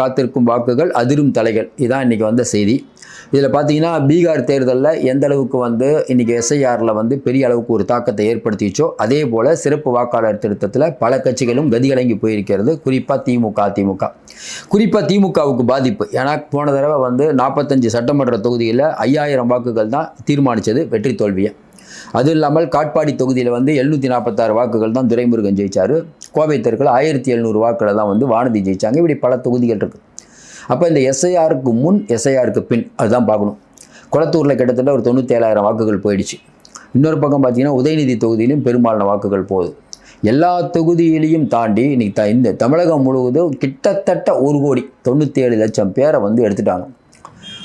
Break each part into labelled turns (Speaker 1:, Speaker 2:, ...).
Speaker 1: காத்திருக்கும் வாக்குகள் அதிரும் தலைகள். இதான் இன்றைக்கி வந்த செய்தி. இதில் பார்த்தீங்கன்னா பீகார் தேர்தலில் எந்த அளவுக்கு வந்து இன்றைக்கி எஸ்ஐஆரில் வந்து பெரிய அளவுக்கு ஒரு தாக்கத்தை ஏற்படுத்திச்சோ அதே போல் சிறப்பு வாக்காளர் திருத்தத்தில் பல கட்சிகளும் கதிகலங்கி போயிருக்கிறது. குறிப்பாக திமுக அதிமுக. குறிப்பாக திமுகவுக்கு பாதிப்பு. ஏன்னா போன தடவை வந்து நாற்பத்தஞ்சு சட்டமன்ற தொகுதியில் ஐயாயிரம் வாக்குகள் தான் தீர்மானித்தது வெற்றி தோல்வியை. அதுவும் இல்லாமல் காட்பாடி தொகுதியில் வந்து எழுநூற்றி நாற்பத்தாறு வாக்குகள் தான் துரைமுருகன் ஜெயிச்சார். கோவை தெற்கில் ஆயிரத்தி எழுநூறு வாக்களை தான் வந்து வானதி ஜெயிச்சாங்க. இப்படி பல தொகுதிகள் இருக்குது அப்போ இந்த எஸ்ஐஆருக்கு முன் எஸ்ஐஆருக்கு பின் அதுதான் பார்க்கணும். குளத்தூரில் கிட்டத்தட்ட ஒரு தொண்ணூற்றேழாயிரம் வாக்குகள் போயிடுச்சு. இன்னொரு பக்கம் பார்த்தீங்கன்னா உதயநிதி தொகுதியிலும் பெரும்பாலான வாக்குகள் போகுது. எல்லா தொகுதியிலையும் தாண்டி இன்னைக்கு த இந்த தமிழகம் முழுவதும் கிட்டத்தட்ட ஒரு கோடி தொண்ணூற்றி ஏழு லட்சம் பேரை வந்து எடுத்துட்டாங்க.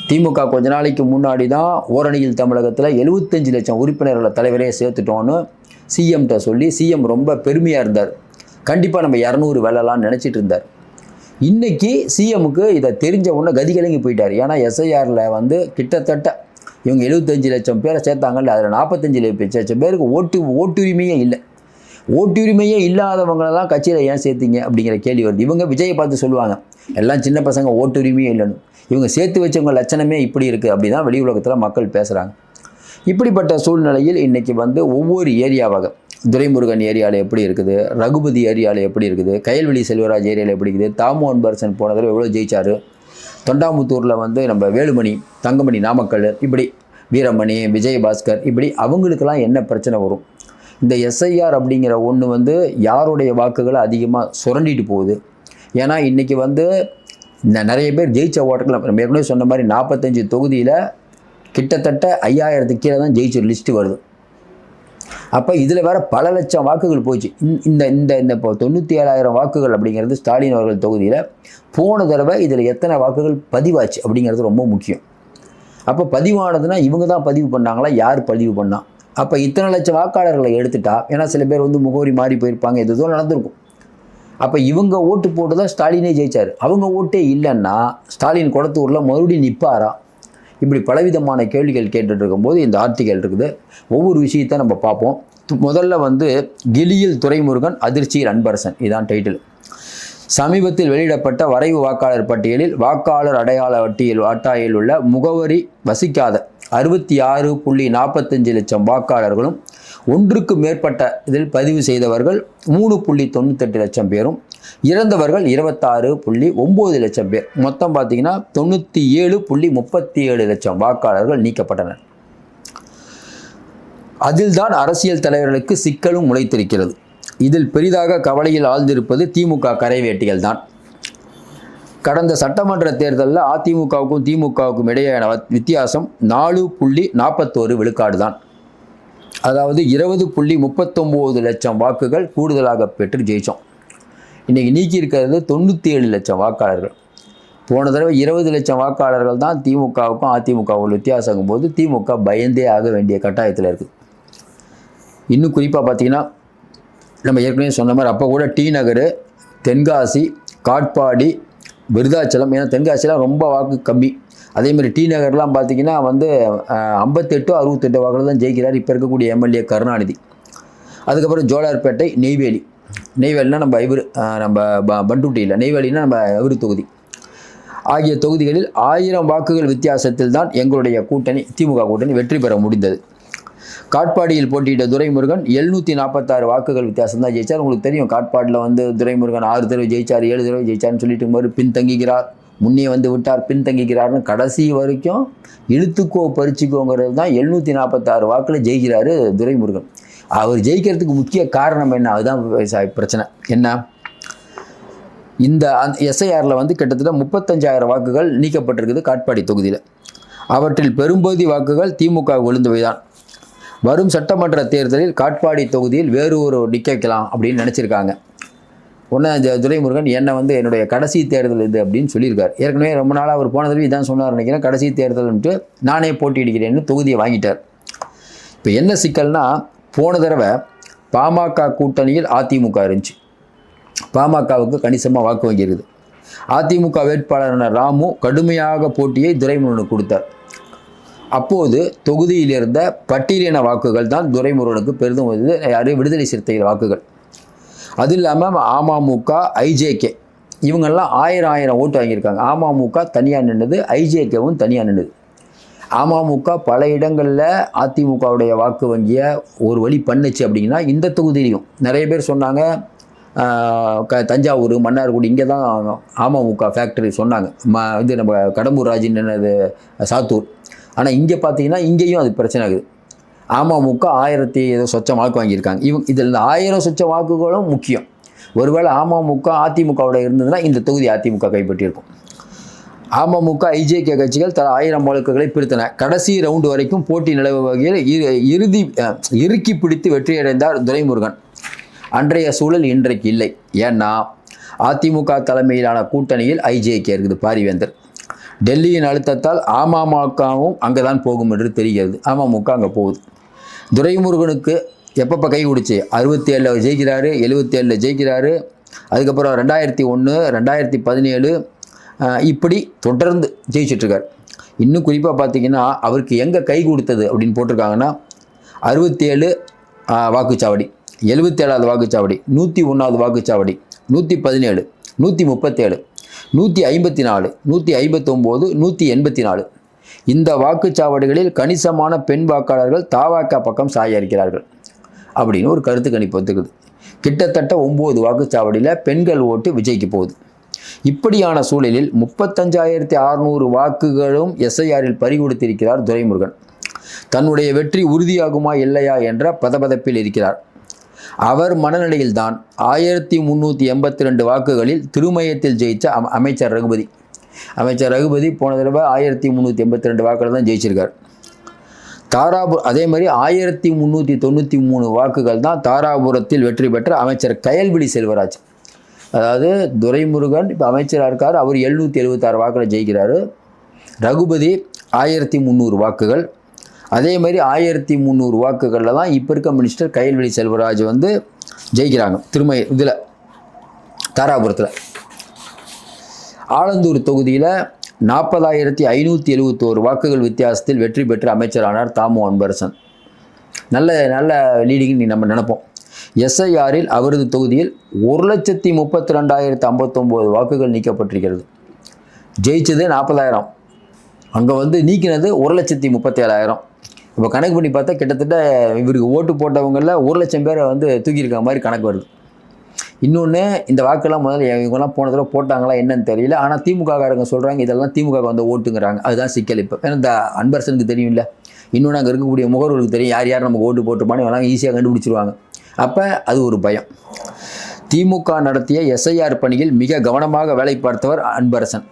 Speaker 1: திமுக கொஞ்ச நாளைக்கு முன்னாடி தான் ஓரணியில் தமிழகத்தில் எழுபத்தஞ்சு லட்சம் உறுப்பினர்களை தலைவரே சேர்த்துட்டோன்னு சிஎம்கிட்ட சொல்லி சிஎம் ரொம்ப பெருமையாக இருந்தார். கண்டிப்பாக நம்ம இரநூறு வெல்லலாம்னு நினச்சிட்டு இருந்தார். இன்றைக்கி சிஎம்முக்கு இதை தெரிஞ்ச உடனே கதிகலங்கி போயிட்டார். ஏன்னா எஸ்ஐஆரில் வந்து கிட்டத்தட்ட இவங்க எழுபத்தஞ்சு லட்சம் பேரை சேர்த்தாங்கல்ல அதில் நாற்பத்தஞ்சு லட்சம் பேருக்கு ஓட்டு ஓட்டுரிமையே இல்லை. ஓட்டுரிமையே இல்லாதவங்களெல்லாம் கட்சியில் ஏன் சேர்த்தீங்க அப்படிங்கிற கேள்வி வருது. இவங்க விஜயை பார்த்து சொல்லுவாங்க எல்லாம் சின்ன பசங்க ஓட்டுரிமையே இல்லைன்னு. இவங்க சேர்த்து வச்சவங்க லட்சணமே இப்படி இருக்குது அப்படி தான் வெளி உலகத்தில் மக்கள் பேசுகிறாங்க இப்படிப்பட்ட சூழ்நிலையில் இன்றைக்கி வந்து ஒவ்வொரு ஏரியாவாக துரைமுருகன் ஏரியாவில் எப்படி இருக்குது? ரகுபதி ஏரியாவில் எப்படி இருக்குது? கயல்வெளி செல்வராஜ் ஏரியாவில் எப்படி இருக்குது? தாமு அன்பரசன் போன தடவை எவ்வளோ ஜெயிச்சார்? தொண்டாமுத்தூரில் வந்து நம்ம வேலுமணி தங்கமணி நாமக்கல் இப்படி வீரமணி விஜயபாஸ்கர் இப்படி அவங்களுக்கெல்லாம் என்ன பிரச்சனை வரும்? இந்த எஸ்ஐஆர் அப்படிங்கிற ஒன்று வந்து யாருடைய வாக்குகளை அதிகமாக சுரண்டிட்டு போகுது? ஏன்னா இன்றைக்கி வந்து இந்த நிறைய பேர் ஜெயிச்ச ஓட்டர்கள் நம்ம ஏற்கனவே சொன்ன மாதிரி நாற்பத்தஞ்சு தொகுதியில் கிட்டத்தட்ட ஐயாயிரத்துக்கு கீழே தான் ஜெயிச்ச லிஸ்ட்டு வருது. அப்போ இதில் வேற பல லட்சம் வாக்குகள் போச்சு இந்த- இந்த இந்த இந்த இப்போ தொண்ணூற்றி ஏழாயிரம் வாக்குகள் அப்படிங்கிறது ஸ்டாலின் அவர்கள் தொகுதியில் போன தடவை இதில் எத்தனை வாக்குகள் பதிவாச்சு அப்படிங்கிறது ரொம்ப முக்கியம். அப்போ பதிவானதுன்னா இவங்க தான் பதிவு பண்ணாங்களா? யார் பதிவு பண்ணா? அப்போ இத்தனை லட்சம் வாக்காளர்களை எடுத்துட்டா ஏன்னா சில பேர் வந்து முகவரி மாறி போயிருப்பாங்க எது எதுவும் நடந்திருக்கும். அப்போ இவங்க ஓட்டு போட்டு தான் ஸ்டாலினே ஜெயிச்சார். அவங்க ஓட்டே இல்லைன்னா ஸ்டாலின் குளத்தூரில் மறுபடியும் நிற்பாரா இப்படி பலவிதமான கேள்விகள் கேட்டுட்டு இருக்கும்போது இந்த ஆர்டிகல் இருக்குது. ஒவ்வொரு விஷயத்தை நம்ம பார்ப்போம். முதல்ல வந்து கிளியில் துரைமுருகன் அதிர்ச்சியில் அன்பரசன். இதுதான் டைட்டில் சமீபத்தில் வெளியிடப்பட்ட வரைவு வாக்காளர் பட்டியலில் வாக்காளர் அடையாள அட்டியில் அட்டாயில் உள்ள முகவரி வசிக்காத அறுபத்தி ஆறு புள்ளி நாற்பத்தஞ்சு லட்சம் வாக்காளர்களும் ஒன்றுக்கு மேற்பட்ட இதில் பதிவு செய்தவர்கள் மூணு புள்ளி தொண்ணூத்தெட்டு லட்சம் பேரும். இறந்தவர்கள் இருபத்தாறு புள்ளி ஒம்பது லட்சம் பேர். மொத்தம் பார்த்தீங்கன்னா தொண்ணூற்றி ஏழு புள்ளி முப்பத்தி ஏழு லட்சம் வாக்காளர்கள் நீக்கப்பட்டனர். அதில்தான் அரசியல் தலைவர்களுக்கு சிக்கலும் முளைத்திருக்கிறது. இதில் பெரிதாக கவலையில் ஆழ்ந்திருப்பது திமுக கரைவேட்டிகள் தான் கடந்த சட்டமன்ற தேர்தலில் அதிமுகவுக்கும் திமுகவுக்கும் இடையேயான வித்தியாசம் நாலு புள்ளி நாற்பத்தோரு விழுக்காடு தான் அதாவது இருபது புள்ளி முப்பத்தொம்போது லட்சம் வாக்குகள் கூடுதலாக பெற்று ஜெயித்தோம் இன்றைக்கி நீக்கி இருக்கிறது தொண்ணூற்றி ஏழு லட்சம் வாக்காளர்கள். போன தடவை இருபது லட்சம் வாக்காளர்கள் தான் திமுகவுக்கும் அதிமுகவுக்கும் வித்தியாசங்கும் போது திமுக பயந்தே ஆக வேண்டிய கட்டாயத்தில் இருக்குது இன்னும் குறிப்பாக பார்த்தீங்கன்னா நம்ம ஏற்கனவே சொன்ன மாதிரி அப்போ கூட டி நகர் தென்காசி காட்பாடி விருதாச்சலம் ஏன்னா தென்காசிலாம் ரொம்ப வாக்கு கம்மி. அதே மாதிரி டி நகர்லாம் பார்த்தீங்கன்னா வந்து ஐம்பத்தெட்டு அறுபத்தெட்டு வாக்கில் தான் ஜெயிக்கிறார். இப்போ இருக்கக்கூடிய எம்எல்ஏ கருணாநிதி. அதுக்கப்புறம் ஜோலார்பேட்டை நெய்வேலி. நெய்வேலினா நம்ம இவர் நம்ம ப- பண்ருட்டியில் நெய்வேலினா நம்ம இவர் தொகுதி. ஆகிய தொகுதிகளில் ஆயிரம் வாக்குகள் வித்தியாசத்தில் தான் எங்களுடைய கூட்டணி திமுக கூட்டணி வெற்றி பெற முடிந்தது. காட்பாடியில் போட்டியிட்ட துரைமுருகன் எழுநூற்றி நாற்பத்தாறு வாக்குகள் வித்தியாசம் தான் ஜெயிச்சார். உங்களுக்கு தெரியும் காட்பாடில் வந்து துரைமுருகன் ஆறு தடவை ஜெயிச்சார் ஏழு தடவை ஜெயிச்சார்னு சொல்லிட்டு இருக்கும்போது பின்தங்குகிறார் முன்னே வந்து விட்டார் பின்தங்குகிறார்னு கடைசி வரைக்கும் இழுத்துக்கோ பறிச்சுக்கோங்கிறது தான் எழுநூற்றி நாற்பத்தாறு வாக்கில் ஜெயிக்கிறாரு துரைமுருகன். அவர் ஜெயிக்கிறதுக்கு முக்கிய காரணம் என்ன? அதுதான் விவசாய பிரச்சனை. என்ன? இந்த எஸ்ஐஆரில் வந்து கிட்டத்தட்ட முப்பத்தஞ்சாயிரம் வாக்குகள் நீக்கப்பட்டிருக்குது காட்பாடி தொகுதியில். அவற்றில் பெரும்பகுதி வாக்குகள் திமுக விழுந்தவைதான் வரும் சட்டமன்ற தேர்தலில் காட்பாடி தொகுதியில் வேறு ஒரு நிற்க வைக்கலாம் அப்படின்னு நினச்சிருக்காங்க. ஒன்று இந்த துரைமுருகன் என்னை வந்து என்னுடைய கடைசி தேர்தல் இது அப்படின்னு சொல்லியிருக்கார். ஏற்கனவே ரொம்ப நாளாக அவர் போன தடவை இதான் சொன்னார் நினைக்கிறேன். கடைசி தேர்தல்ன்ட்டு நானே போட்டியிடுகிறேன்னு தொகுதியை வாங்கிட்டார். இப்போ என்ன சிக்கல்னா போன தடவை பாமக கூட்டணியில் அதிமுக இருந்துச்சு. பாமகவுக்கு கணிசமாக வாக்கு வங்கி அதிமுக வேட்பாளரான ராமு கடுமையாக போட்டியை துரைமுருகனுக்கு கொடுத்தார். அப்போது தொகுதியில் இருந்த பட்டியலின வாக்குகள் தான் துரைமுருகனுக்கு பெரிதும் வந்து யார் விடுதலை சிறுத்தைகள் வாக்குகள். அது இல்லாமல் அமமுக ஐஜேகே இவங்கெல்லாம் ஆயிரம் ஆயிரம் ஓட்டு வாங்கியிருக்காங்க. அமமுக தனியாக நின்றுது ஐஜேகேவும் தனியாக நின்றுது அமமுக பல இடங்களில் அதிமுகவுடைய வாக்கு வங்கியை ஒரு வழி பண்ணுச்சு அப்படின்னா இந்த தொகுதியிலையும். நிறைய பேர் சொன்னாங்க க தஞ்சாவூர் மன்னார்குடி இங்கே தான் அமமுக ஃபேக்டரி சொன்னாங்க. ம இது நம்ம கடம்பூர் ராஜின் சாத்தூர். ஆனால் இங்கே பார்த்தீங்கன்னா இங்கேயும் அது பிரச்சனை ஆகுது. அமமுக ஆயிரத்தி ஏதோ சொச்சம் வாக்கு வாங்கியிருக்காங்க. இவங்க இதில் இந்த ஆயிரம் சொச்ச வாக்குகளும் முக்கியம். ஒருவேளை அமமுக அதிமுகவோட இருந்ததுன்னா இந்த தொகுதி அதிமுக கைப்பற்றியிருக்கும். அமமுக ஐஜேகே கட்சிகள் தலா ஆயிரம் வழக்குகளை பிரித்தன. கடைசி ரவுண்டு வரைக்கும் போட்டி நிலவு வகையில் இறுதி இறுக்கி பிடித்து வெற்றியடைந்தார் துரைமுருகன். அன்றைய சூழல் இன்றைக்கு இல்லை. ஏன்னா அதிமுக தலைமையிலான கூட்டணியில் ஐஜேகே இருக்குது பாரிவேந்தர். டெல்லியின் அழுத்தத்தால் அமமுகவும் அங்கே தான் போகும் என்று தெரிகிறது. அமமுக அங்கே போகுது. துரைமுருகனுக்கு எப்பப்போ கை கொடுச்சு? அறுபத்தி ஏழில் ஜெயிக்கிறாரு எழுபத்தி ஏழில் ஜெயிக்கிறாரு. அதுக்கப்புறம் ரெண்டாயிரத்தி ஒன்று ரெண்டாயிரத்தி பதினேழு இப்படி தொடர்ந்து ஜெயிச்சிட்ருக்கார். இன்னும் குறிப்பாக பார்த்தீங்கன்னா அவருக்கு எங்கே கை கொடுத்தது அப்படின்னு போட்டிருக்காங்கன்னா அறுபத்தேழு வாக்குச்சாவடி எழுபத்தேழாவது வாக்குச்சாவடி நூற்றி ஒன்றாவது வாக்குச்சாவடி நூற்றி பதினேழு நூற்றி முப்பத்தேழு நூற்றி ஐம்பத்தி நாலு நூற்றி ஐம்பத்தொம்போது நூற்றி எண்பத்தி நாலு இந்த வாக்குச்சாவடிகளில் கணிசமான பெண் வாக்காளர்கள் தாவாக்கா பக்கம் சாய இருக்கிறார்கள் அப்படின்னு ஒரு கருத்து கணிப்பு வந்துக்குது. கிட்டத்தட்ட ஒம்பது வாக்குச்சாவடியில் பெண்கள் ஓட்டு விஜய்க்கு போகுது. இப்படியான சூழலில் முப்பத்தஞ்சாயிரத்தி அறுநூறு வாக்குகளும் எஸ்ஐஆரில் பறிகொடுத்திருக்கிறார் துரைமுருகன். தன்னுடைய வெற்றி உறுதியாகுமா இல்லையா என்ற பதபதப்பில் இருக்கிறார். அவர் மனநிலையில்தான் ஆயிரத்தி முந்நூற்றி எண்பத்தி ரெண்டு வாக்குகளில் திருமயத்தில் ஜெயித்த அமைச்சர் ரகுபதி. அமைச்சர் ரகுபதி போன தடவை ஆயிரத்தி முந்நூற்றி எண்பத்தி ரெண்டு வாக்கில் தான் ஜெயிச்சிருக்கார். தாராபுரம் அதே மாதிரி ஆயிரத்தி முந்நூற்றி தொண்ணூற்றி மூணு வாக்குகள் தான் தாராபுரத்தில் வெற்றி பெற்ற அமைச்சர் கயல்விழி செல்வராஜ். அதாவது துரைமுருகன் இப்போ அமைச்சராக இருக்கார். அவர் எழுநூற்றி எழுபத்தாறு வாக்கில் ஜெயிக்கிறாரு. ரகுபதி ஆயிரத்தி முந்நூறு வாக்குகள். அதே மாதிரி ஆயிரத்தி முந்நூறு வாக்குகளில் தான் இப்போ இருக்க மினிஸ்டர் கயல்விழி செல்வராஜ் வந்து ஜெயிக்கிறாங்க. திரும்ப இதில் தாராபுரத்தில். ஆலந்தூர் தொகுதியில் நாற்பதாயிரத்தி ஐநூற்றி எழுபத்தோரு வாக்குகள் வித்தியாசத்தில் வெற்றி பெற்று அமைச்சரானார் தாமு அன்பரசன். நல்ல நல்ல லீடிங் நம்ம நினைப்போம். எஸ்ஐஆரில் அவரது தொகுதியில் ஒரு லட்சத்தி முப்பத்தி ரெண்டாயிரத்து ஐம்பத்தொம்போது வாக்குகள் நீக்கப்பட்டிருக்கிறது. ஜெயிச்சது நாற்பதாயிரம். அங்கே வந்து நீக்கினது ஒரு லட்சத்தி முப்பத்தேழாயிரம். இப்போ கணக்கு பண்ணி பார்த்தா கிட்டத்தட்ட இவருக்கு ஓட்டு போட்டவங்களில் ஒரு லட்சம் பேரை வந்து தூக்கியிருக்க மாதிரி கணக்கு வருது. இன்னொன்று இந்த வாக்கெல்லாம் முதல்ல இவங்கெல்லாம் போன தடவை போட்டாங்களா என்னன்னு தெரியல. ஆனால் திமுககாரங்க சொல்கிறாங்க இதெல்லாம் திமுக வந்து ஓட்டுங்கிறாங்க. அதுதான் சிக்கல். இப்போ ஏன்னா இந்த அன்பரசனுக்கு தெரியும்ல. இன்னொன்று அங்கே இருக்கக்கூடிய முகவர்களுக்கு தெரியும். யார் யார் நமக்கு ஓட்டு போட்டிருப்பான்னு இவெல்லாம் ஈஸியாக கண்டுபிடிச்சிருவாங்க. அப்போ அது ஒரு பயம். திமுக நடத்திய எஸ்ஐஆர் பணியில் மிக கவனமாக வேலை பார்த்தவர் அன்பரசன்.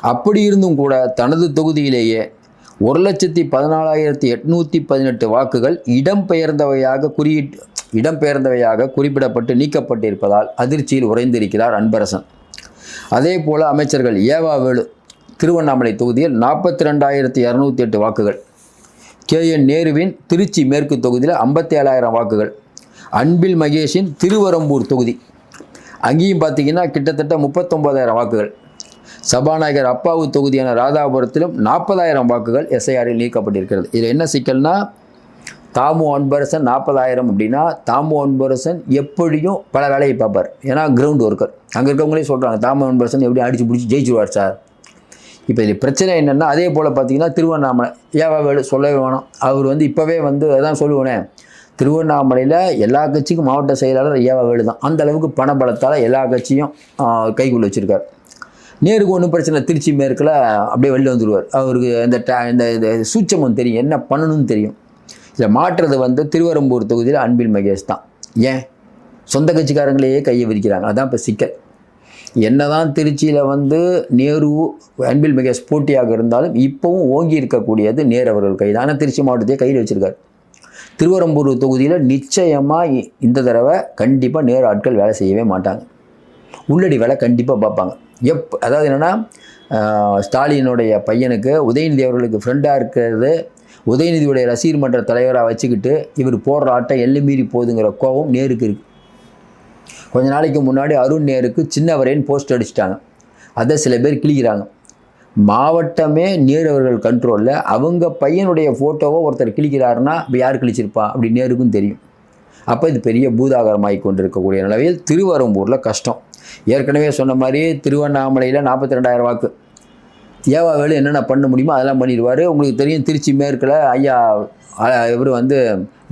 Speaker 1: அப்படி இருந்தும் கூட தனது தொகுதியிலேயே ஒரு லட்சத்தி பதினாலாயிரத்தி எட்நூற்றி பதினெட்டு வாக்குகள் இடம்பெயர்ந்தவையாக குறியிட்டு இடம்பெயர்ந்தவையாக குறிப்பிடப்பட்டு நீக்கப்பட்டிருப்பதால் அதிர்ச்சியில் உறைந்திருக்கிறார் அன்பரசன். அதே போல அமைச்சர்கள் ஏவா வேலு திருவண்ணாமலை தொகுதியில் நாற்பத்தி ரெண்டாயிரத்தி இரநூத்தி எட்டு வாக்குகள். கே என் நேருவின் திருச்சி மேற்கு தொகுதியில் ஐம்பத்தி ஏழாயிரம் வாக்குகள். அன்பில் மகேஷின் திருவரம்பூர் தொகுதி. அங்கேயும் பார்த்தீங்கன்னா கிட்டத்தட்ட முப்பத்தொம்பதாயிரம் வாக்குகள். சபாநாயகர் அப்பாவு தொகுதியான ராதாபுரத்திலும் நாற்பதாயிரம் வாக்குகள் எஸ்ஐஆரில் நீக்கப்பட்டிருக்கிறது. இதில் என்ன சிக்கல்னா தாமு அன்பரசன் நாற்பதாயிரம் அப்படின்னா தாமு அன்பரசன் எப்படியும் பல வேலையை பார்ப்பார். ஏன்னா கிரவுண்ட் ஒர்க்கர் அங்கே இருக்கவங்களே சொல்கிறாங்க தாமு அன்பரசன் எப்படி அடித்து பிடிச்சி ஜெயிச்சிருவார் சார். இப்போ இது பிரச்சனை என்னென்னா அதே போல் பார்த்தீங்கன்னா திருவண்ணாமலை. ஏவாவேலு சொல்லவே வேணாம். அவர் வந்து இப்போவே வந்து அதான் சொல்லுவேனே திருவண்ணாமலையில் எல்லா கட்சிக்கும் மாவட்ட செயலாளர் ஏவா வேலு தான் அந்த அளவுக்கு பணபலத்தால் எல்லா கட்சியும் கைக்குள்ளே வச்சுருக்கார். நேருக்கு ஒன்றும் பிரச்சனை இல்லை. திருச்சி மேற்கில் அப்படியே வெளில வந்துடுவார் அவருக்கு இந்த டா- இந்த இந்த சூட்சமம் தெரியும். என்ன பண்ணணும்னு தெரியும். இதில் மாற்றுறது வந்து திருவரம்பூர் தொகுதியில் அன்பில் மகேஷ் தான். ஏன்? சொந்த கட்சிக்காரங்களையே கையை விரிக்கிறாங்க. அதான் இப்போ சிக்கல். என்னதான் திருச்சியில் வந்து நேரு அன்பில் மகேஷ் போட்டியாக இருந்தாலும் இப்போவும் ஓங்கி இருக்கக்கூடியது நேரு அவர்கள் கை தான் ஆனால் திருச்சி மாவட்டத்தையே கையில் வச்சுருக்காரு. திருவரம்பூர் தொகுதியில் நிச்சயமாக இந்த தடவை கண்டிப்பாக நேர ஆட்கள் வேலை செய்யவே மாட்டாங்க. உள்ளடி வேலை கண்டிப்பாக பார்ப்பாங்க. எப் அதாவது என்னென்னா ஸ்டாலினுடைய பையனுக்கு உதயநிதி அவர்களுக்கு ஃப்ரெண்டாக இருக்கிறது உதயநிதியுடைய ரசிகர் மன்ற தலைவராக வச்சுக்கிட்டு இவர் போடுற ஆட்டம் எல்லை மீறி போகுதுங்கிற கோபம் நேருக்கு இருக்குது கொஞ்ச நாளைக்கு முன்னாடி அருண் நேருக்கு சின்னவரேன்னு போஸ்ட் அடிச்சிட்டாங்க. அதை சில பேர் கிழிக்கிறாங்க. மாவட்டமே நேரு அவர்கள் கண்ட்ரோலில் அவங்க பையனுடைய ஃபோட்டோவை ஒருத்தர் கிழிக்கிறாருன்னா இப்போ யார் கிழிச்சிருப்பா? அப்படி நேருக்கும் தெரியும். அப்போ இது பெரிய பூதாகரமாகி கொண்டிருக்கக்கூடிய நிலவில் திருவரம்பூரில் கஷ்டம். ஏற்கனவே சொன்ன மாதிரி திருவண்ணாமலையில் நாற்பத்தி ரெண்டாயிரம் வாக்கு தேவாவேலு என்னென்ன பண்ண முடியுமோ அதெல்லாம் பண்ணிடுவார். உங்களுக்கு தெரியும் திருச்சி மேற்கில் ஐயா இவர் வந்து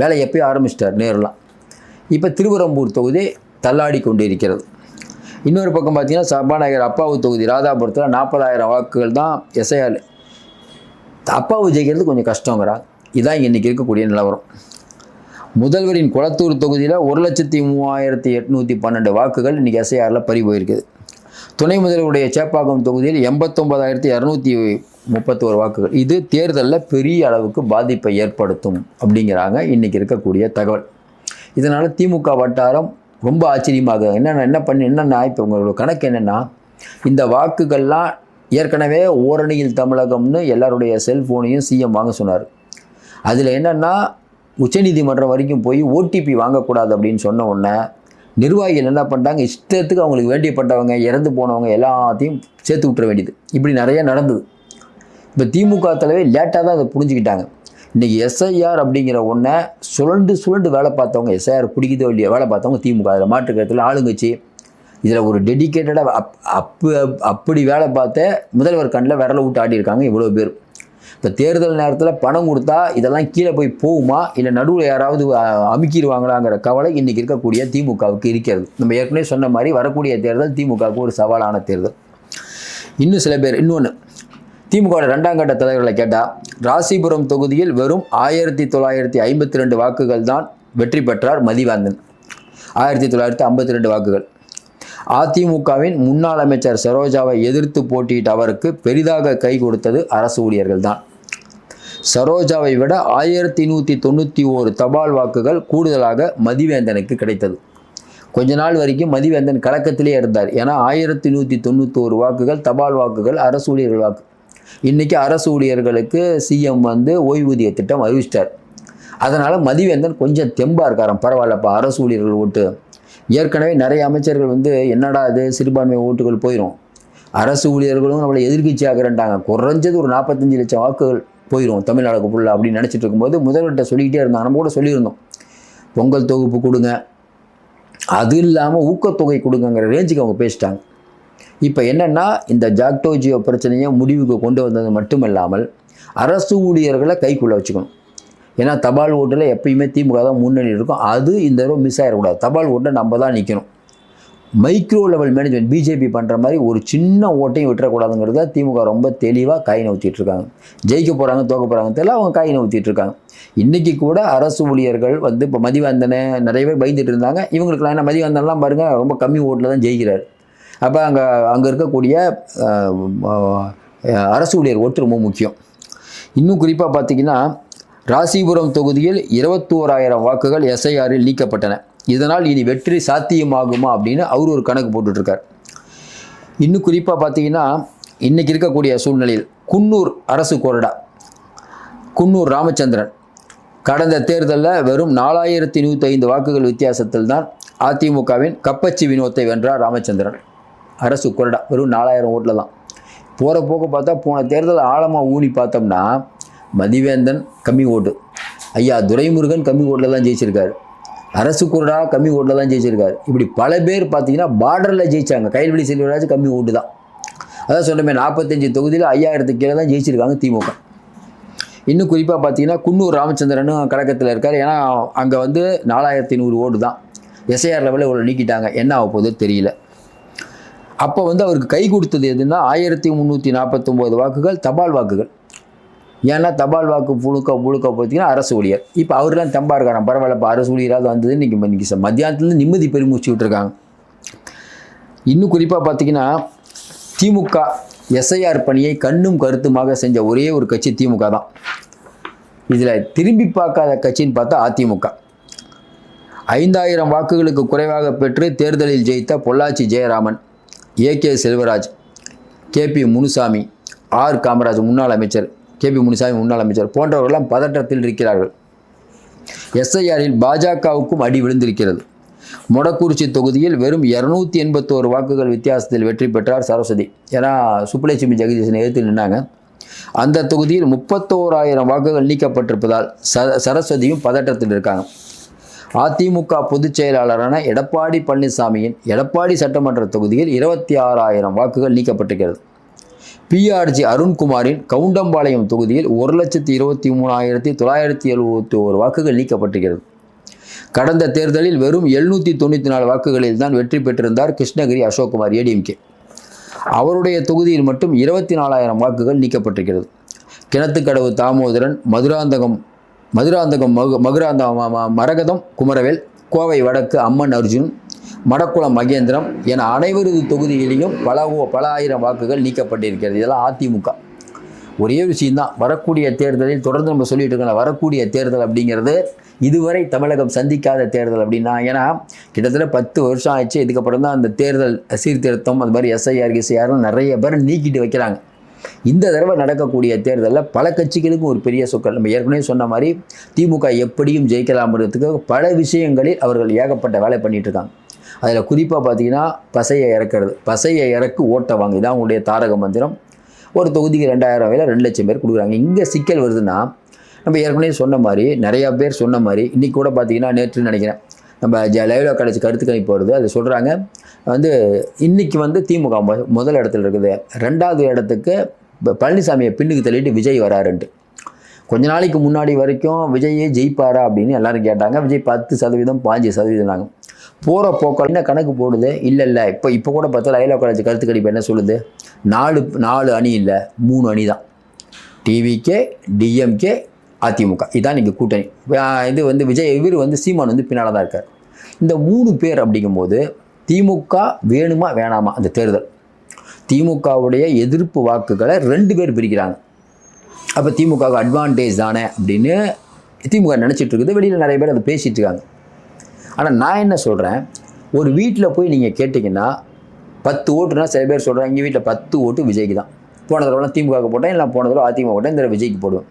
Speaker 1: வேலை எப்போயும் ஆரம்பிச்சிட்டார் நேரெலாம். இப்போ திருவரம்பூர் தொகுதி தள்ளாடி கொண்டு இருக்கிறது இன்னொரு பக்கம் பார்த்தீங்கன்னா சபாநாயகர் அப்பாவு தொகுதி ராதாபுரத்தில் நாற்பதாயிரம் வாக்குகள் தான் எஸ்ஐஆர் அப்பாவு ஜெயிக்கிறது கொஞ்சம் கஷ்டங்கிறாங்க இதான் இன்றைக்கி இருக்கக்கூடிய நிலவரம். முதல்வரின் குளத்தூர் தொகுதியில் ஒரு லட்சத்தி மூவாயிரத்தி எட்நூற்றி பன்னெண்டு வாக்குகள் இன்றைக்கி எஸ்ஐஆரில் பறி போயிருக்குது. துணை முதல்வருடைய சேப்பாக்கம் தொகுதியில் எண்பத்தொம்பதாயிரத்தி இரநூத்தி முப்பத்தோரு வாக்குகள். இது தேர்தலில் பெரிய அளவுக்கு பாதிப்பை ஏற்படுத்தும் அப்படிங்கிறாங்க இன்றைக்கி இருக்கக்கூடிய தகவல். இதனால் திமுக வட்டாரம் ரொம்ப ஆச்சரியமாக என்னென்ன என்ன பண்ணி என்னென்ன இப்போ உங்களோட கணக்கு என்னென்னா இந்த வாக்குகள்லாம் ஏற்கனவே ஓரணியில் தமிழகம்னு எல்லாருடைய செல்ஃபோனையும் சிஎம் வாங்க சொன்னார். அதில் என்னென்னா உச்சநீதிமன்றம் வரைக்கும் போய் ஓடிபி வாங்கக்கூடாது அப்படின்னு சொன்ன உடனே நிர்வாகிகள் என்ன பண்ணிட்டாங்க? இஷ்டத்துக்கு அவங்களுக்கு வேண்டியப்பட்டவங்க இறந்து போனவங்க எல்லாத்தையும் சேர்த்து விட்டுற வேண்டியது. இப்படி நிறைய நடந்தது. இப்போ திமுக தலைவர் லேட்டாக தான் அதை புரிஞ்சுக்கிட்டாங்க. இன்றைக்கி எஸ்ஐஆர் அப்படிங்கிற ஒன்றை சுழண்டு சுழண்டு வேலை பார்த்தவங்க எஸ்ஐஆர் பிடிக்குதோ இல்லையோ வேலை பார்த்தவங்க திமுக. அதில் மாற்றுக்கிறதுல ஆளுங்கட்சி. இதில் ஒரு டெடிக்கேட்டடாக அப் அப்பு அப்படி வேலை பார்த்த முதல்வர் கண்ணில் விரல விட்டு ஆட்டியிருக்காங்க இவ்வளோ பேர். இப்போ தேர்தல் நேரத்தில் பணம் கொடுத்தா இதெல்லாம் கீழே போய் போகுமா? இல்லை நடுவில் யாராவது அமுக்கிடுவாங்களாங்கிற கவலை இன்றைக்கி இருக்கக்கூடிய திமுகவுக்கு இருக்கிறது. நம்ம ஏற்கனவே சொன்ன மாதிரி வரக்கூடிய தேர்தல் திமுகவுக்கு ஒரு சவாலான தேர்தல். இன்னும் சில பேர் இன்னொன்று திமுக ரெண்டாம் கட்ட தலைவர்களை கேட்டால் ராசிபுரம் தொகுதியில் வெறும் ஆயிரத்தி தொள்ளாயிரத்தி ஐம்பத்தி ரெண்டு வாக்குகள் தான் வெற்றி பெற்றார் மதிவேந்தன். ஆயிரத்தி தொள்ளாயிரத்தி ஐம்பத்தி ரெண்டு வாக்குகள். அதிமுகவின் முன்னாள் அமைச்சர் சரோஜாவை எதிர்த்து போட்டியிட்ட அவருக்கு பெரிதாக கை கொடுத்தது அரசு ஊழியர்கள் தான். சரோஜாவை விட ஆயிரத்தி நூற்றி தொண்ணூற்றி ஓரு தபால் வாக்குகள் கூடுதலாக மதிவேந்தனுக்கு கிடைத்தது. கொஞ்ச நாள் வரைக்கும் மதிவேந்தன் கலக்கத்திலே இருந்தார். ஏன்னா ஆயிரத்தி நூற்றி தொண்ணூற்றோரு வாக்குகள் தபால் வாக்குகள் அரசு ஊழியர்கள் வாக்கு. இன்றைக்கி அரசு ஊழியர்களுக்கு சிஎம் வந்து ஓய்வூதிய திட்டம் அறிவிச்சிட்டார். அதனால் மதிவேந்தன் கொஞ்சம் தெம்பாக இருக்காராம். பரவாயில்லப்பா அரசு ஊழியர்கள் ஓட்டு. ஏற்கனவே நிறைய அமைச்சர்கள் வந்து என்னடா இது சிறுபான்மை ஓட்டுகள் போயிடும் அரசு ஊழியர்களும் நம்மளை எதிர்கட்சி ஆகிறேன்டாங்க குறைஞ்சது ஒரு நாற்பத்தஞ்சு லட்சம் வாக்குகள் போயிடும் தமிழ்நாடுக்கு ஃபுல்லாக அப்படின்னு நினச்சிட்டு இருக்கும்போது முதல்வர்கிட்ட சொல்லிக்கிட்டே இருந்தாங்க. நம்ம கூட சொல்லியிருந்தோம். பொங்கல் தொகுப்பு கொடுங்க. அது இல்லாமல் ஊக்கத்தொகை கொடுங்கங்கிற ரேஞ்சுக்கு அவங்க பேசிட்டாங்க. இப்போ என்னென்னா இந்த ஜாக்டோஜியோ பிரச்சனையை முடிவுக்கு கொண்டு வந்தது மட்டுமல்லாமல் அரசு ஊழியர்களை கைக்குள்ளே வச்சுக்கணும். ஏன்னா தபால் ஓட்டில் எப்பயுமே திமுக தான் முன்னணி இருக்கும். அது இந்த தடவை மிஸ் ஆகிடக்கூடாது தபால் ஓட்டை நம்ம தான் நிற்கணும் மைக்ரோ லெவல் மேனேஜ்மெண்ட் பிஜேபி பண்ணுற மாதிரி ஒரு சின்ன ஓட்டையும் விட்டுறக்கூடாதுங்கிறத திமுக ரொம்ப தெளிவாக காயினை ஊற்றிட்டு இருக்காங்க. ஜெயிக்க போகிறாங்க தோக்க போகிறாங்க தெரியல அவங்க காயினை நவுத்திட்டு இருக்காங்க. இன்றைக்கி கூட அரசு ஊழியர்கள் வந்து இப்போ மதிவந்தனை நிறைய பேர் பயந்துட்டு இருந்தாங்க. இவங்களுக்குலாம் என்ன மதிவந்தன்லாம் பாருங்கள் ரொம்ப கம்மி ஓட்டில் தான் ஜெயிக்கிறார். அப்போ அங்கே அங்கே இருக்கக்கூடிய அரசு ஊழியர் ஓட்டு ரொம்ப முக்கியம். இன்னும் குறிப்பாக பார்த்தீங்கன்னா ராசிபுரம் தொகுதியில் இருபத்தோராயிரம் வாக்குகள் எஸ்ஐஆரில் நீக்கப்பட்டன. இதனால் இனி வெற்றி சாத்தியமாகுமா அப்படின்னு அவர் ஒரு கணக்கு போட்டுட்ருக்கார். இன்னும் குறிப்பாக பார்த்தீங்கன்னா இன்றைக்கி இருக்கக்கூடிய சூழ்நிலையில் குன்னூர் அரசு கொறடா. குன்னூர் ராமச்சந்திரன். கடந்த தேர்தலில் வெறும் நாலாயிரத்தி நூற்றி ஐந்து வாக்குகள் வித்தியாசத்தில் தான் அதிமுகவின் கப்பச்சி வினோத்தை வென்றார் ராமச்சந்திரன். அரசு கொறடா வெறும் நாலாயிரம் ஓட்டில் தான். போகிற போக்கு பார்த்தா போன தேர்தல் ஆழமாக ஊனி பார்த்தோம்னா மதிவேந்தன் கம்மி ஓட்டு. ஐயா துரைமுருகன் கம்மி ஓட்டில் தான் ஜெயிச்சிருக்காரு. அரசு குரடா கம்மி ஓட்டில் தான் ஜெயிச்சிருக்காரு. இப்படி பல பேர் பார்த்தீங்கன்னா பார்டரில் ஜெயிச்சாங்க. கைல்வெளி செல்வராஜ் கம்மி ஓட்டு தான். அதான் சொன்னமே நாற்பத்தஞ்சு தொகுதியில் ஐயாயிரத்துக்கு கீழே தான் ஜெயிச்சிருக்காங்க திமுக. இன்னும் குறிப்பாக பார்த்தீங்கன்னா குன்னூர் ராமச்சந்திரனும் கழகத்தில் இருக்கார். ஏன்னா அங்கே வந்து நாலாயிரத்தி நூறு ஓட்டு தான். எஸ்ஐஆர் லெவலில் இவ்வளோ நீக்கிட்டாங்க. என்ன ஆக போதோ தெரியல. அப்போ வந்து அவருக்கு கை கொடுத்தது எதுன்னா ஆயிரத்தி முந்நூற்றி நாற்பத்தொம்போது வாக்குகள் தபால் வாக்குகள். ஏன்னா தபால் வாக்கு புழுக்க புழுக்க பார்த்தீங்கன்னா அரசு ஊழியர். இப்போ அவர்லாம் தம்பா இருக்காராம். பரவாயில்ல இப்போ அரசு ஊழியராக வந்தது இன்றைக்கி இன்றைக்கி மத்தியானத்துலேருந்து நிம்மதி பெருமூச்சு விட்டுருக்காங்க. இன்னும் குறிப்பாக பார்த்தீங்கன்னா திமுக எஸ்ஐஆர் பணியை கண்ணும் கருத்துமாக செஞ்ச ஒரே ஒரு கட்சி திமுக தான். இதில் திரும்பி பார்க்காத கட்சின்னு பார்த்தா அதிமுக. ஐந்தாயிரம் வாக்குகளுக்கு குறைவாக பெற்று தேர்தலில் ஜெயித்த Pollachi Jayaraman. AK Selvaraj KP Munusamy R. Kamaraj முன்னாள் அமைச்சர் கேபி முனுசாமி முன்னாள் அமைச்சர் போன்றவர்களெல்லாம் பதற்றத்தில் இருக்கிறார்கள். எஸ்ஐஆரில் பாஜகவுக்கும் அடி விழுந்திருக்கிறது. மொடக்குறிச்சி தொகுதியில் வெறும் இரநூத்தி எண்பத்தோரு வாக்குகள் வித்தியாசத்தில் வெற்றி பெற்றார் சரஸ்வதி. ஏன்னா சுப்புலட்சுமி ஜெகதீசனை எதிர்த்து நின்னாங்க. அந்த தொகுதியில் முப்பத்தோராயிரம் வாக்குகள் நீக்கப்பட்டிருப்பதால் ச சரஸ்வதியும் பதற்றத்தில் இருக்காங்க. அதிமுக பொதுச் செயலாளரான எடப்பாடி பழனிசாமியின் எடப்பாடி சட்டமன்ற தொகுதியில் இருபத்தி ஆறாயிரம் வாக்குகள் நீக்கப்பட்டிருக்கிறது. பிஆர்ஜி அருண்குமாரின் கவுண்டம்பாளையம் தொகுதியில் ஒரு லட்சத்தி இருபத்தி மூணாயிரத்தி தொள்ளாயிரத்தி எழுபத்தி ஒரு வாக்குகள் நீக்கப்பட்டிருக்கிறது. கடந்த தேர்தலில் வெறும் எழுநூற்றி தொண்ணூற்றி நாலு வாக்குகளில் தான் வெற்றி பெற்றிருந்தார் கிருஷ்ணகிரி அசோக்குமார் ஏடிஎம்கே. அவருடைய தொகுதியில் மட்டும் இருபத்தி நாலாயிரம் வாக்குகள் நீக்கப்பட்டிருக்கிறது. கிணத்துக்கடவு தாமோதரன் மதுராந்தகம் மதுராந்தகம் மகு மதுராந்தகம் மரகதம் குமரவேல் கோவை வடக்கு அம்மன் அர்ஜுன் மடக்குளம் மகேந்திரம் என அனைவரது தொகுதியிலையும் பல ஓ- பல ஆயிரம் வாக்குகள் நீக்கப்பட்டிருக்கிறது. இதெல்லாம் அதிமுக. ஒரே விஷயம்தான். வரக்கூடிய தேர்தலில் தொடர்ந்து நம்ம சொல்லிட்டு இருக்கோம் வரக்கூடிய தேர்தல் அப்படிங்கிறது இதுவரை தமிழகம் சந்திக்காத தேர்தல் அப்படின்னா ஏன்னா கிட்டத்தட்ட பத்து வருஷம் ஆயிடுச்சு. இதுக்கப்புறம் தான் அந்த தேர்தல் சீர்திருத்தம் அது மாதிரி எஸ்ஐஆர் கிஸ்ஐஆர்னு நிறைய பேர் நீக்கிட்டு வைக்கிறாங்க. இந்த தடவை நடக்கக்கூடிய தேர்தலில் பல கட்சிகளுக்கும் ஒரு பெரிய சொற்கள். நம்ம ஏற்கனவே சொன்ன மாதிரி திமுக எப்படியும் ஜெயிக்கலாம்ன்றதுக்கு பல விஷயங்களில் அவர்கள் ஏகப்பட்ட வேலை பண்ணிகிட்டு இருக்காங்க அதில் குறிப்பாக பார்த்தீங்கன்னா பசையை இறக்கிறது. பசையை இறக்கு ஓட்டை வாங்க. இதான் அவங்களுடைய தாரக மந்திரம். ஒரு தொகுதிக்கு ரெண்டாயிரம் வேலை ரெண்டு லட்சம் பேர் கொடுக்குறாங்க. இங்கே சிக்கல் வருதுன்னா நம்ம ஏற்கனவே சொன்ன மாதிரி நிறையா பேர் சொன்ன மாதிரி இன்றைக்கி கூட பார்த்தீங்கன்னா நேற்று நினைக்கிறேன் நம்ம ஜ லைவ்ல கடைச்சி கருத்து கணிப்பு வருது அது சொல்கிறாங்க வந்து இன்னைக்கு வந்து திமுக மொ- முதல் இடத்துல இருக்குது. ரெண்டாவது இடத்துக்கு பழனிசாமியை பின்னுக்கு தள்ளிட்டு விஜய் வராருன்ட்டு. கொஞ்ச நாளைக்கு முன்னாடி வரைக்கும் விஜயே ஜெயிப்பாரா அப்படின்னு எல்லாரும் கேட்டாங்க. விஜய் பத்து சதவீதம் பாஞ்சு சதவீதம் நாங்கள் போகிற போக்கில் என்ன கணக்கு போடுது? இல்லை இல்லை. இப்போ இப்போ கூட பார்த்தா லைலா காலேஜ் கருத்து கணிப்பு என்ன சொல்லுது? நாலு நாலு அணி இல்லை மூணு அணி தான். டிவிகே டிஎம்கே அதிமுக. இதான் இன்றைக்கி கூட்டணி. இது வந்து விஜய் இவர் வந்து சீமான் வந்து பின்னால் தான் இருக்கார். இந்த மூணு பேர் அப்படிங்கும்போது திமுக வேணுமா வேணாமா? அந்த தேர்தல். திமுகவுடைய எதிர்ப்பு வாக்குகளை ரெண்டு பேர் பிரிக்கிறாங்க. அப்போ திமுகவுக்கு அட்வான்டேஜ் தானே அப்படின்னு திமுக நினச்சிட்டு இருக்குது. வெளியில் நிறைய பேர் அதை பேசிகிட்டு இருக்காங்க. ஆனால் நான் என்ன சொல்கிறேன் ஒரு வீட்டில் போய் நீங்கள் கேட்டிங்கன்னா பத்து ஓட்டுனா சில பேர் சொல்கிறாங்க எங்கள் வீட்டில் பத்து ஓட்டு விஜய்க்கு தான். போன தடவை திமுகவுக்கு போட்டேன் இல்லை போன தடவை அதிமுக போட்டேன் இந்த விஜய்க்கு போடுவேன்.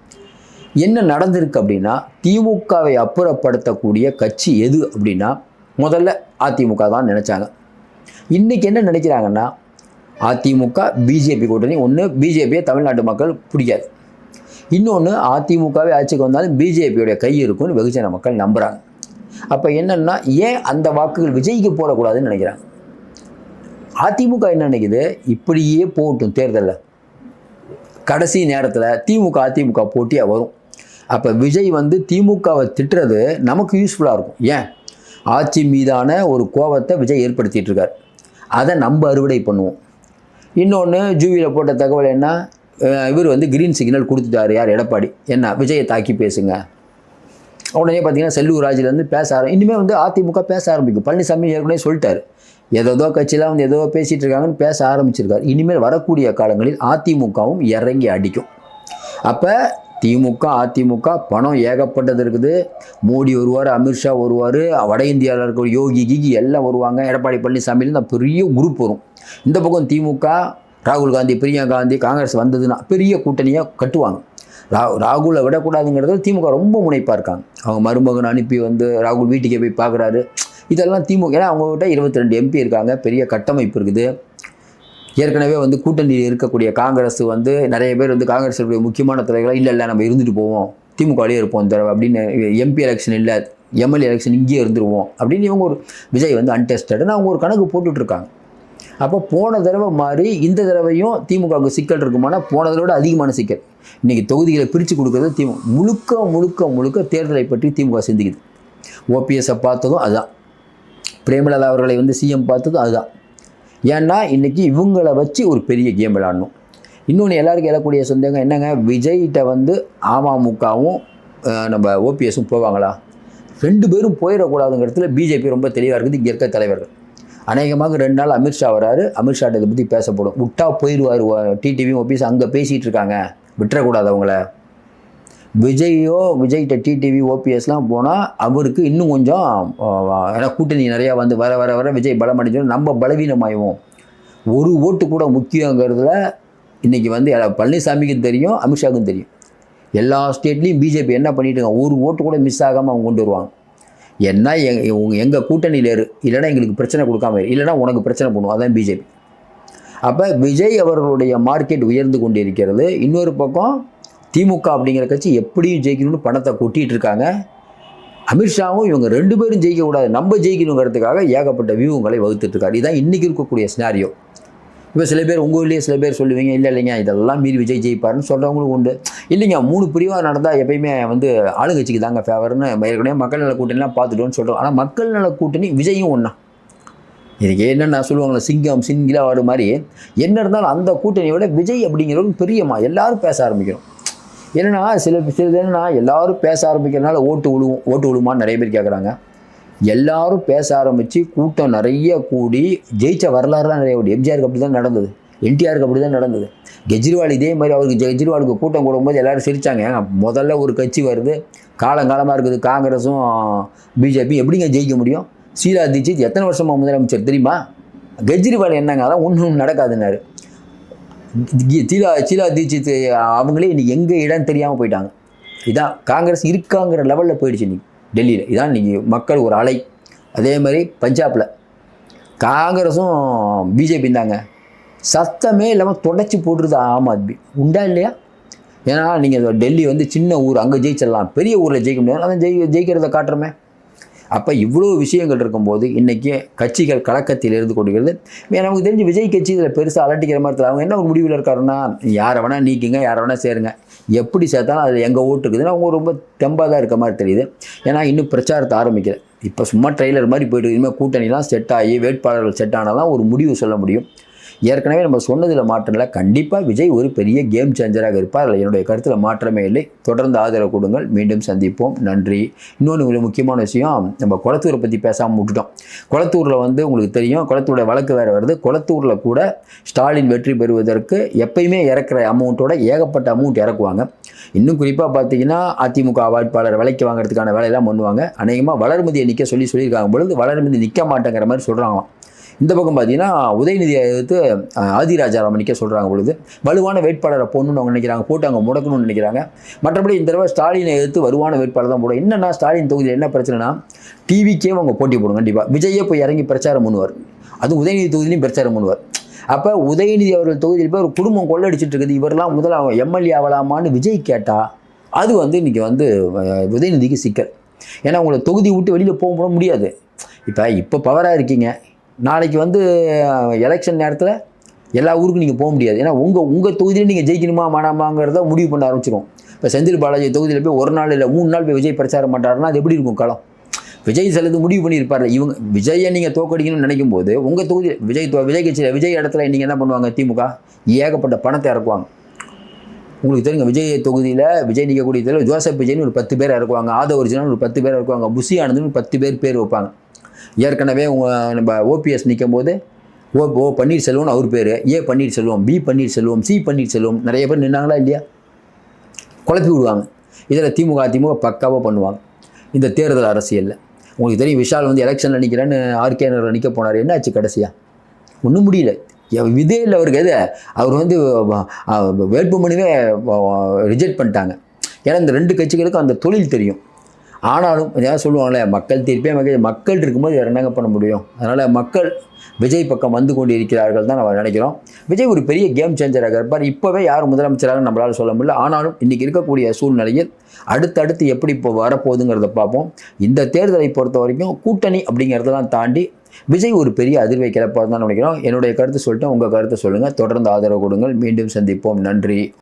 Speaker 1: என்ன நடந்திருக்கு அப்படின்னா திமுகவை அப்புறப்படுத்தக்கூடிய கட்சி எது அப்படின்னா முதல்ல அதிமுக தான் நினச்சாங்க. இன்றைக்கி என்ன நினைக்கிறாங்கன்னா அதிமுக பிஜேபி கூட்டணி. ஒன்று பிஜேபியை தமிழ்நாட்டு மக்கள் பிடிக்காது. இன்னொன்று அதிமுகவே ஆட்சிக்கு வந்தாலும் பிஜேபியோடைய கை இருக்கும்னு வெகுஜன மக்கள் நம்புகிறாங்க அப்போ என்னென்னா ஏன் அந்த வாக்குகள் விஜய்க்கு போடக்கூடாதுன்னு நினைக்கிறாங்க? அதிமுக என்ன நினைக்குது? இப்படியே போகட்டும் தேர்தலில். கடைசி நேரத்தில் திமுக அதிமுக போட்டியாக வரும். அப்போ விஜய் வந்து திமுகவை திட்டுறது நமக்கு யூஸ்ஃபுல்லாக இருக்கும். ஏன்? ஆட்சி மீதான ஒரு கோபத்தை விஜய் ஏற்படுத்திட்டு இருக்கார் அதை நம்ம அறுவடை பண்ணுவோம். இன்னொன்று ஜூவியில் போட்ட தகவல் என்ன? இவர் வந்து கிரீன் சிக்னல் கொடுத்துட்டாரு. யார்? எடப்பாடி. என்ன? விஜயை தாக்கி பேசுங்க. உடனே பார்த்தீங்கன்னா செல்லூர் ராஜிலேருந்து பேச ஆரம்பி இனிமேல் வந்து அதிமுக பேச ஆரம்பிக்கும். பழனிசாமி ஏற்கனவே சொல்லிட்டார். ஏதோ கட்சியெலாம் வந்து ஏதோ பேசிகிட்டு இருக்காங்கன்னு பேச ஆரம்பிச்சிருக்காரு. இனிமேல் வரக்கூடிய காலங்களில் அதிமுகவும் இறங்கி அடிக்கும். அப்போ திமுக அதிமுக பணம் ஏகப்பட்டது இருக்குது. மோடி வருவார் அமித்ஷா வருவார் வட இந்தியாவில் இருக்கிற யோகி கிகி எல்லாம் வருவாங்க. எடப்பாடி பழனிசாமியிலேருந்து பெரிய குரூப் வரும். இந்த பக்கம் திமுக ராகுல் காந்தி பிரியங்கா காந்தி காங்கிரஸ் வந்ததுன்னா பெரிய கூட்டணியாக கட்டுவாங்க. ரா ராகுலை விடக்கூடாதுங்கிறது திமுக ரொம்ப முனைப்பாக இருக்காங்க. அவங்க மருமகன் அனுப்பி வந்து ராகுல் வீட்டுக்கே போய் பார்க்குறாரு இதெல்லாம் திமுக ஏன்னா அவங்ககிட்ட இருபத்தி ரெண்டு எம்பி இருக்காங்க. பெரிய கட்டமைப்பு இருக்குது. ஏற்கனவே வந்து கூட்டணியில் இருக்கக்கூடிய காங்கிரஸ் வந்து நிறைய பேர் வந்து காங்கிரஸுடைய முக்கியமான தலைவர்களா இல்லை இல்லை நம்ம இருந்துட்டு போவோம். திமுகவிலே இருப்போம் இந்த தடவை அப்படின்னு எம்பி எலெக்ஷன் இல்லை எம்எல்ஏ எலெக்ஷன் இங்கேயே இருந்துருவோம் அப்படின்னு இவங்க ஒரு விஜய் வந்து அன்டெஸ்டட்னு அவங்க ஒரு கணக்கு போட்டுட்ருக்காங்க. அப்போ போன தடவை மாறி இந்த தடவையும் திமுகவுக்கு சிக்கல் இருக்குமானா போன தடவை அதிகமான சிக்கல். இன்றைக்கி தொகுதிகளை பிரித்து கொடுக்குறது திமுக முழுக்க முழுக்க முழுக்க தேர்தலை பற்றி திமுக சிந்திக்குது. ஓபிஎஸ்ஸை பார்த்ததும் அதுதான். பிரேமலதா அவர்களை வந்து சிஎம் பார்த்ததும் அதுதான். ஏன்னா இன்றைக்கி இவங்கள வச்சு ஒரு பெரிய கேம் விளாடணும் இன்னொன்று எல்லாருக்கும் எழக்கூடிய சந்தேகம் என்னங்க? விஜய்கிட்ட வந்து அமமுகவும் நம்ம ஓபிஎஸும் போவாங்களா? ரெண்டு பேரும் போயிடக்கூடாதுங்கிறதுல பிஜேபி ரொம்ப தெளிவாக இருக்குது. இங்கே இருக்க தலைவர்கள். அநேகமாக ரெண்டு நாள் அமித்ஷா வராரு. அமித்ஷாட்ட இதை பற்றி பேசப்படும். விட்டா போயிடுவார். டிடிவி ஓபிஎஸ் அங்கே பேசிகிட்டு இருக்காங்க. விட்டுறக்கூடாது அவங்கள. விஜயோ விஜய்கிட்ட டிடிவி ஓபிஎஸ்லாம் போனால் அவருக்கு இன்னும் கொஞ்சம் ஏன்னா கூட்டணி நிறையா வந்து வர வர வர விஜய் பலம் அடைஞ்சோம் நம்ம பலவீனமாயிவோம் ஒரு ஓட்டு கூட முக்கியங்கிறதுல இன்றைக்கி வந்து பழனிசாமிக்கும் தெரியும் அமித்ஷாவுக்கும் தெரியும். எல்லா ஸ்டேட்லேயும் பிஜேபி என்ன பண்ணிட்டுங்க ஒரு ஓட்டு கூட மிஸ் ஆகாமல் அவங்க கொண்டு வருவாங்க. என்ன எங் எங்கள் கூட்டணியில் இரு இல்லைனா எங்களுக்கு பிரச்சனை கொடுக்காம இரு இல்லைன்னா உனக்கு பிரச்சனை பண்ணுவோம் அதான் பிஜேபி அப்போ விஜய் அவர்களுடைய மார்க்கெட் உயர்ந்து கொண்டு இருக்கிறது இன்னொரு பக்கம் திமுக அப்படிங்கிற கட்சி எப்படியும் ஜெயிக்கணும்னு பணத்தை கொட்டிட்டு இருக்காங்க. அமித்ஷாவும் இவங்க ரெண்டு பேரும் ஜெயிக்கக்கூடாது நம்ம ஜெயிக்கணுங்கிறதுக்காக ஏகப்பட்ட வியூகங்களை வகுத்துட்டு இருக்காரு. இதான் இன்றைக்கி இருக்கக்கூடிய சினாரியோ இப்போ சில பேர் உங்கள் ஊர்லேயே சில பேர் சொல்லுவீங்க இல்லை இல்லைங்க இதெல்லாம் மீறி விஜய் ஜெயிப்பாருன்னு சொல்கிறவங்களும் உண்டு. இல்லைங்க மூணு பிரிவாக நடந்தால் எப்பயுமே வந்து ஆளுங்கட்சிக்கு தாங்க ஃபேவர்னு ஏற்கனவே மக்கள் நல கூட்டணிலாம் பார்த்துட்டோன்னு சொல்கிறோம் ஆனால் மக்கள் நல கூட்டணி விஜயும் ஒன்றா இதுக்கு என்னென்ன சொல்லுவாங்களே சிங்கம் சிங்கிலா ஆடு மாதிரி. என்ன இருந்தாலும் அந்த கூட்டணியை விட விஜய் அப்படிங்கிறவங்க பெரியம்மா. எல்லோரும் பேச ஆரம்பிக்கிறோம் என்னன்னா சில சில என்னென்னா எல்லோரும் பேச ஆரம்பிக்கிறதுனால ஓட்டு விழுவும் ஓட்டு விழுமான்னு நிறைய பேர் கேட்குறாங்க எல்லாரும் பேச ஆரம்பித்து கூட்டம் நிறைய கூடி ஜெயிச்ச வரலாறுலாம் நிறைய உண்டு எம்ஜிஆருக்கு அப்படி தான் நடந்தது. என்டிஆருக்கு அப்படி தான் நடந்தது. கெஜ்ரிவால் இதே மாதிரி அவருக்கு கெஜ்ரிவாலுக்கு கூட்டம் கூடும்போது எல்லோரும் சிரித்தாங்க ஏங்க முதல்ல ஒரு கட்சி வருது காலங்காலமாக இருக்குது காங்கிரஸும் பிஜேபி எப்படிங்க ஜெயிக்க முடியும்? சீலா தீட்சித் எத்தனை வருஷமாக முதலமைச்சர் தெரியுமா? கெஜ்ரிவால் என்னங்க அதான் ஒன்றும் நடக்காதுன்னாரு. சீலா சீலா தீட்சித் அவங்களே இன்னைக்கு எங்கே இடம் தெரியாமல் போயிட்டாங்க. இதான் காங்கிரஸ் இருக்காங்கிற லெவலில் போயிடுச்சு இன்னைக்கு டெல்லியில். இதான் இன்றைக்கி மக்கள் ஒரு அலை. அதே மாதிரி பஞ்சாபில். காங்கிரஸும் பிஜேபி தாங்க. சத்தமே இல்லாமல் தொடச்சி போட்டுருது ஆம் ஆத்மி. உண்டா இல்லையா? ஏன்னா நீங்கள் டெல்லி வந்து சின்ன ஊர் அங்கே ஜெயிச்சிடலாம். பெரிய ஊரில் ஜெயிக்க முடியாது. அதான் ஜெயி ஜெயிக்கிறத காட்டுறோமே. அப்போ இவ்வளோ விஷயங்கள் இருக்கும்போது இன்றைக்கி கட்சிகள் கலக்கத்தில் இருந்து கொண்டிருக்கிறது. நமக்கு தெரிஞ்சு விஜய் கட்சி இதில் பெருசாக அலட்டிக்கிற மாதிரி அவங்க என்ன ஒரு முடிவில் இருக்காருன்னா யாரை வேணால் நீக்கிங்க யாரை வேணால் சேருங்க. எப்படி சேர்த்தாலும் அதில் எங்கள் ஓட்டு இருக்குதுன்னு அவங்க ரொம்ப தெம்பாக தான் இருக்க மாதிரி தெரியுது. ஏன்னா இன்னும் பிரச்சாரத்தை ஆரம்பிக்கல. இப்போ சும்மா ட்ரெய்லர் மாதிரி போயிட்டு இனிமேல் கூட்டணிலாம் செட் ஆகி வேட்பாளர்கள் செட் ஆனால் தான் ஒரு முடிவு சொல்ல முடியும். ஏற்கனவே நம்ம சொன்னதில் மாற்றம் இல்லை. கண்டிப்பாக விஜய் ஒரு பெரிய கேம் சேஞ்சராக இருப்பார். அதில் என்னுடைய கருத்தில் மாற்றமே இல்லை. தொடர்ந்து ஆதரவு கொடுங்கள். மீண்டும் சந்திப்போம். நன்றி. இன்னொன்று உங்களுக்கு முக்கியமான விஷயம் நம்ம குளத்தூரை பற்றி பேசாமல் விட்டுட்டோம். குளத்தூரில் வந்து உங்களுக்கு தெரியும் குளத்தூரோட வழக்கு வேறு வருது. குளத்தூரில் கூட ஸ்டாலின் வெற்றி பெறுவதற்கு எப்பயுமே இறக்குற அமௌண்ட்டோட ஏகப்பட்ட அமௌண்ட் இறக்குவாங்க. இன்னும் குறிப்பாக பார்த்தீங்கன்னா அதிமுக வேட்பாளர் விலைக்கு வாங்குறதுக்கான வேலையெல்லாம் பண்ணுவாங்க. அநேகமாக வளர்மதியை நிற்க சொல்லி சொல்லியிருக்காங்க. பொழுது வளர்மதி நிற்க மாட்டேங்கிற மாதிரி சொல்கிறாங்களாம் இந்த பக்கம் பார்த்தீங்கன்னா உதயநிதியை எதிர்த்து ஆதிராஜா ஆதிராஜாராம் நிற்க சொல்கிறாங்க பொழுது வலுவான வேட்பாளரை போடணும்னு அவங்க நினைக்கிறாங்க போட்டு அவங்க முடக்கணும்னு நினைக்கிறாங்க. மற்றபடி இந்த தடவை ஸ்டாலினை எதிர்த்து வலுவான வேட்பாளர் தான் போடும் என்னன்னா ஸ்டாலின் தொகுதியில் என்ன பிரச்சனைனா டிவிக்கே அவங்க போட்டி போடும் கண்டிப்பாக விஜயே போய் இறங்கி பிரச்சாரம் பண்ணுவார். அது உதயநிதி தொகுதியிலையும் பிரச்சாரம் பண்ணுவார். அப்போ உதயநிதி அவர்கள் தொகுதியில் போய் ஒரு குடும்பம் கொள்ளடிச்சிட்டு இருக்குது. இவரெல்லாம் முதல்ல அவன் எம்எல்ஏ ஆகலாமான்னு விஜய் கேட்டால் அது வந்து இன்றைக்கி வந்து உதயநிதிக்கு சிக்கல். ஏன்னா உங்களை தொகுதி விட்டு வெளியில் போக முடியாது. இப்போ இப்போ பவராக இருக்கீங்க. நாளைக்கு வந்து எலெக்ஷன் நேரத்தில் எல்லா ஊருக்கும் நீங்கள் போக முடியாது. ஏன்னா உங்கள் உங்கள் தொகுதியில் நீங்கள் ஜெயிக்கணுமா வேணாமாங்கிறத முடிவு பண்ண ஆரம்பிச்சிடும் இப்போ செந்தில் பாலாஜி தொகுதியில் போய் ஒரு நாள் இல்லை மூணு நாள் போய் விஜய் பிரச்சாரம் பண்ணுறாருன்னா அது எப்படி இருக்கும் களம் விஜய் சிலது முடிவு பண்ணியிருப்பார் இவங்க விஜயை நீங்கள் தோக்கடிக்கணும்னு நினைக்கும் போது உங்கள் தொகுதி விஜய் தோ- விஜய் கட்சியில் விஜய் இடத்துல நீங்கள் என்ன பண்ணுவாங்க திமுக? ஏகப்பட்ட பணத்தை இறக்குவாங்க. உங்களுக்கு தெரியுங்க விஜய் தொகுதியில் விஜய் நிற்கக்கூடிய இதில் ஜோசப் விஜய்னு ஒரு பத்து பேர் இறக்குவாங்க. ஆதவ ஒரிஜினல் ஒரு பத்து பேர் இறக்குவாங்க. புஷி ஆனந்த்னு ஒரு பத்து பேர் பேர் வைப்பாங்க. ஏற்கனவே உங்கள் நம்ம ஓபிஎஸ் நிற்கும் போது ஓ ஓ பன்னீர்செல்வம்னு அவர் பேர். A Panneerselvam B Panneerselvam C Panneerselvam. நிறைய பேர் நின்னாங்களா இல்லையா? குழப்பி விடுவாங்க. இதில் திமுக அதிமுக பக்காவாக பண்ணுவாங்க. இந்த தேர்தல் அரசியலில். உங்களுக்கு தெரியும் விஷால் வந்து எலெக்ஷனில் நிற்கிறேன்னு ஆர்கே நகரில் நிற்க போனார். என்னாச்சு கடைசியாக ஒன்றும் முடியல. எ- இல்லை அவருக்கு. எது? அவர் வந்து வேட்புமனுவே ரிஜெக்ட் பண்ணிட்டாங்க. ஏன்னா இந்த ரெண்டு கட்சிகளுக்கும் அந்த தொழில் தெரியும். ஆனாலும் ஏதாவது சொல்லுவாங்களே மக்கள் தீர்ப்பே மக்கள் மக்கள் இருக்கும்போது வேறு என்னங்க பண்ண முடியும்? அதனால் மக்கள் விஜய் பக்கம் வந்து கொண்டு இருக்கிறார்கள் தான் நம்ம நினைக்கிறோம். விஜய் ஒரு பெரிய கேம் சேஞ்சராக இருப்பார். இப்போவே யார் முதலமைச்சராக நம்மளால் சொல்ல முடியல. ஆனாலும் இன்றைக்கி இருக்கக்கூடிய சூழ்நிலையில் அடுத்தடுத்து எப்படி இப்போ வரப்போகுதுங்கிறத பார்ப்போம். இந்த தேர்தலை பொறுத்த வரைக்கும் கூட்டணி அப்படிங்கிறதெல்லாம் தாண்டி விஜய் ஒரு பெரிய அதிர்வை கிளப்பாக தான் நினைக்கிறோம். என்னுடைய கருத்து சொல்லிட்டு உங்கள் கருத்தை சொல்லுங்கள் தொடர்ந்து ஆதரவு கொடுங்கள். மீண்டும் சந்திப்போம். நன்றி.